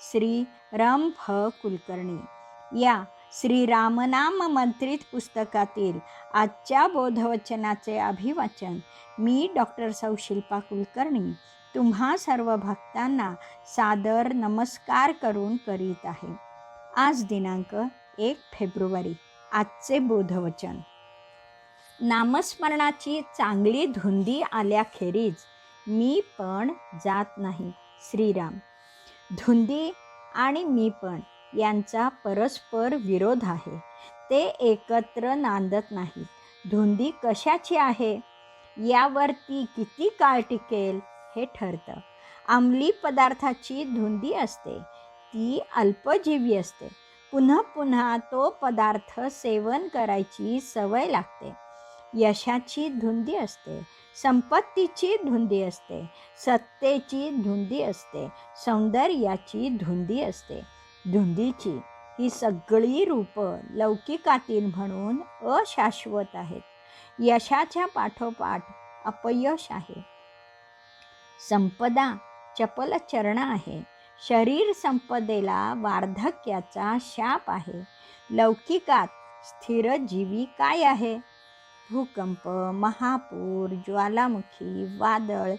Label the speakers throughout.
Speaker 1: श्री राम फ कुलकर्णी या श्री रामनाम मंत्रित पुस्तकातील आजच्या बोधवचनाचे अभिवाचन मी डॉक्टर सौ शिल्पा कुलकर्णी तुम्हा सर्व भक्तांना सादर नमस्कार करून करीत आहे. आज दिनांक एक फेब्रुवारी आजचे बोधवचन. नामस्मरणाची चांगली धुंदी आल्याखेरीज मी पण जात नाही श्रीराम. धुंदी आणि मी पण यांचा परस्पर विरोध आहे. ते एकत्र नांदत नाहीत. धुंदी कशाची आहे? यावर ती किती काळ टिकेल हे ठरतं. अंमली पदार्थाची धुंदी असते. ती अल्पजीवी असते. पुन्हा पुन्हा तो पदार्थ सेवन करायची सवय लागते. यशाची धुंदी असते संपत्तीची धुंदी असते सत्तेची धुंदी असते सौंदर्याची धुंदी असते. धुंदीची ही सगळी रूपं लौकिकातील म्हणून अशाश्वत आहेत. यशाच्या पाठोपाठ अपयश आहे. संपदा चपल चरण आहे. शरीर संपदेला वार्धक्याचा शाप आहे. लौकिकात स्थिर जीवी काय आहे? भूकंप महापूर ज्वालामुखी वादळ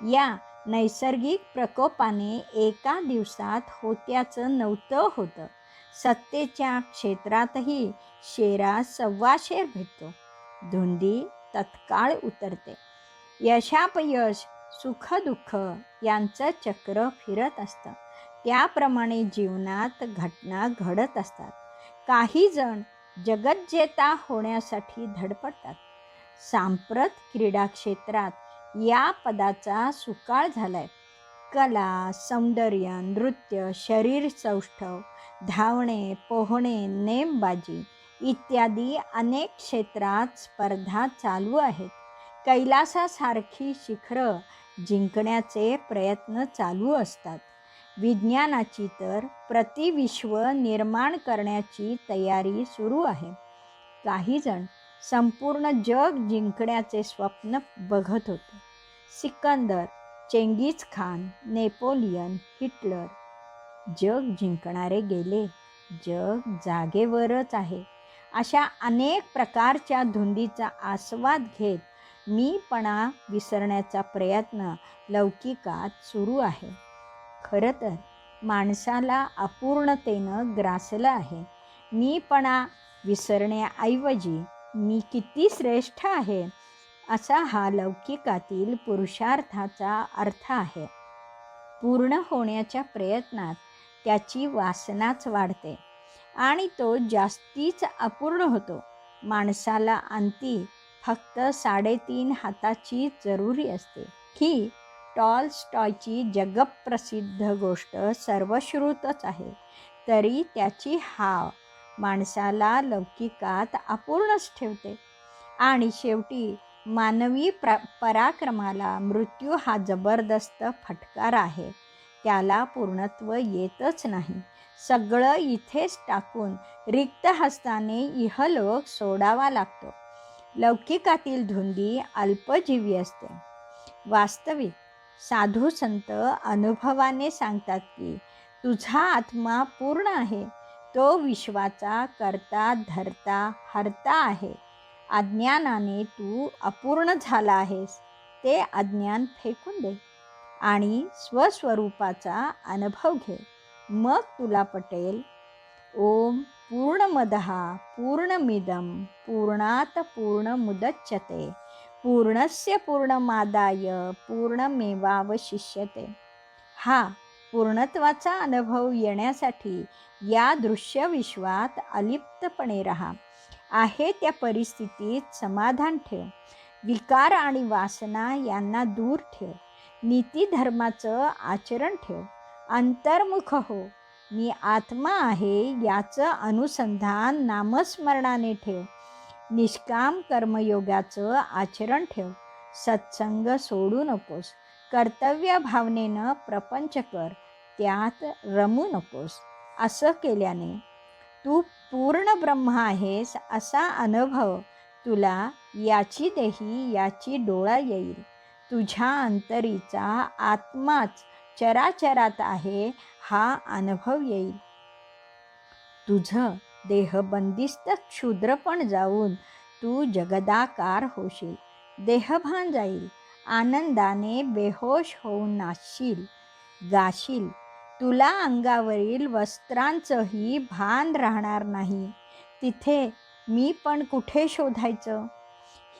Speaker 1: या नैसर्गिक प्रकोपाने एका दिवसात होत्याचं नव्हतं होतं. सत्तेच्या क्षेत्रातही शेरा सव्वा शेर भेटतो. धुंदी तत्काळ उतरते. यशापयश सुखदुःख यांचं चक्र फिरत असतं. त्याप्रमाणे जीवनात घटना घडत असतात. काही जण जगज्जेता होण्यासाठी धडपडतात. सांप्रत क्रीडा क्षेत्रात या पदाचा सुकाळ झालाय. कला सौंदर्य नृत्य शरीर सौष्ठव धावणे पोहणे नेमबाजी इत्यादी अनेक क्षेत्रात स्पर्धा चालू आहेत. कैलासासारखी शिखरं जिंकण्याचे प्रयत्न चालू असतात. विज्ञानाची तर प्रतिविश्व निर्माण करण्याची तयारी सुरू आहे. काहीजण संपूर्ण जग जिंकण्याचे स्वप्न बघत होते. सिकंदर चेंगीज खान नेपोलियन हिटलर जग जिंकणारे गेले. जग जागेवरच आहे. अशा अनेक प्रकारच्या धुंदीचा आस्वाद घेत मीपणा विसरण्याचा प्रयत्न लौकिकात सुरू आहे. खरं तर माणसाला अपूर्णतेनं ग्रासलं आहे. मीपणा विसरण्याऐवजी मी किती श्रेष्ठ आहे असा हा लौकिकातील पुरुषार्थाचा अर्थ आहे. पूर्ण होण्याच्या प्रयत्नात त्याची वासनाच वाढते आणि तो जास्तीच अपूर्ण होतो. माणसाला अंती फक्त साडेतीन हाताची जरुरी असते. ही टॉल स्टॉयची जगप्रसिद्ध गोष्ट सर्वश्रुतच आहे. तरी त्याची हाव माणसाला लौकिकात अपूर्णच ठेवते. आणि शेवटी मानवी प्र पराक्रमाला मृत्यू हा जबरदस्त फटकार आहे. त्याला पूर्णत्व येतच नाही. सगळं इथेच टाकून रिक्त हस्ताने इहलोक सोडावा लागतो. लौकिकातील धुंदी अल्पजीवी असते. वास्तविक साधू संत अनुभवाने सांगतात की तुझा आत्मा पूर्ण आहे. तो विश्वाचा करता धरता हरता आहे. अज्ञानाने तू अपूर्ण झाला आहेस. ते अज्ञान फेकून दे आणि स्वस्वरूपाचा अनुभव घे. मग तुला पटेल ओम पूर्णमदहा पूर्णमिदम पूर्णात पूर्ण मुदच्यते पूर्णस्य पूर्णमादाय पूर्णमेवावशिष्यते. हा पूर्णत्वाचा अनुभव येण्यासाठी या दृश्य विश्वात अलिप्तपणे राहा. आहे त्या परिस्थितीत समाधान ठेव. विकार आणि वासना यांना दूर ठेव. नीतीधर्माचं आचरण ठेव. अंतर्मुख हो. मी आत्मा आहे याचं अनुसंधान नामस्मरणाने ठेव. निष्काम कर्मयोगाचं आचरण ठेव. सत्संग सोडू नकोस. कर्तव्य भावनेनं प्रपंच कर. त्यात रमू नकोस. असं केल्याने तू पूर्ण ब्रह्म आहेस असा अनुभव तुला याची देही याची डोळा येईल. तुझ्या अंतरीचा आत्माच चराचरात आहे हा अनुभव येईल. तुझं देह बंदिस्त क्षुद्रपण जाऊन तू जगदाकार होशील. देहभान जाईल. आनंदाने बेहोश होऊन नाचशील. गाशील. तुला अंगावरील वस्त्रांचंही भान राहणार नाही. तिथे मी पण कुठे शोधायचं?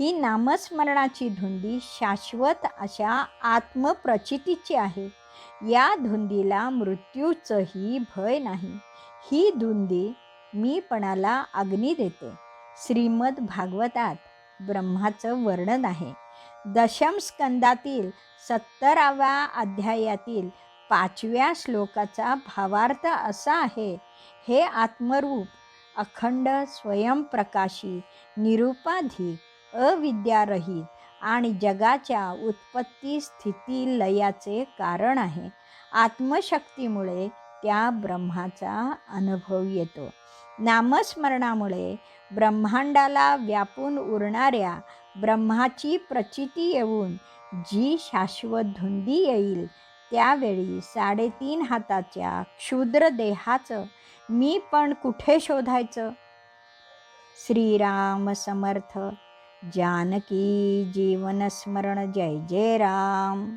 Speaker 1: ही नामस्मरणाची धुंदी शाश्वत अशा आत्मप्रचितीची आहे. या धुंदीला मृत्यूचंही भय नाही. ही धुंदी मीपणाला अग्नी देते. श्रीमद भागवतात ब्रह्माचं वर्णन आहे. दशम स्कंदातील सत्तराव्या अध्यायातील पाचव्या श्लोकाचा भावार्थ असा आहे हे आत्मरूप अखंड स्वयंप्रकाशी निरुपाधी अविद्यारहित आणि जगाच्या उत्पत्ती स्थिती लयाचे कारण आहे. आत्मशक्तीमुळे त्या ब्रह्माचा अनुभव येतो. नामस्मरणामुळे ब्रह्मांडाला व्यापून उरणाऱ्या ब्रह्माची प्रचिती येऊन जी शाश्वत धुंदी येईल त्यावेळी साडेतीन हाताच्या क्षुद्र देहाचं मी पण कुठे शोधायचं? श्रीराम समर्थ जानकी जीवनस्मरण जय जय राम.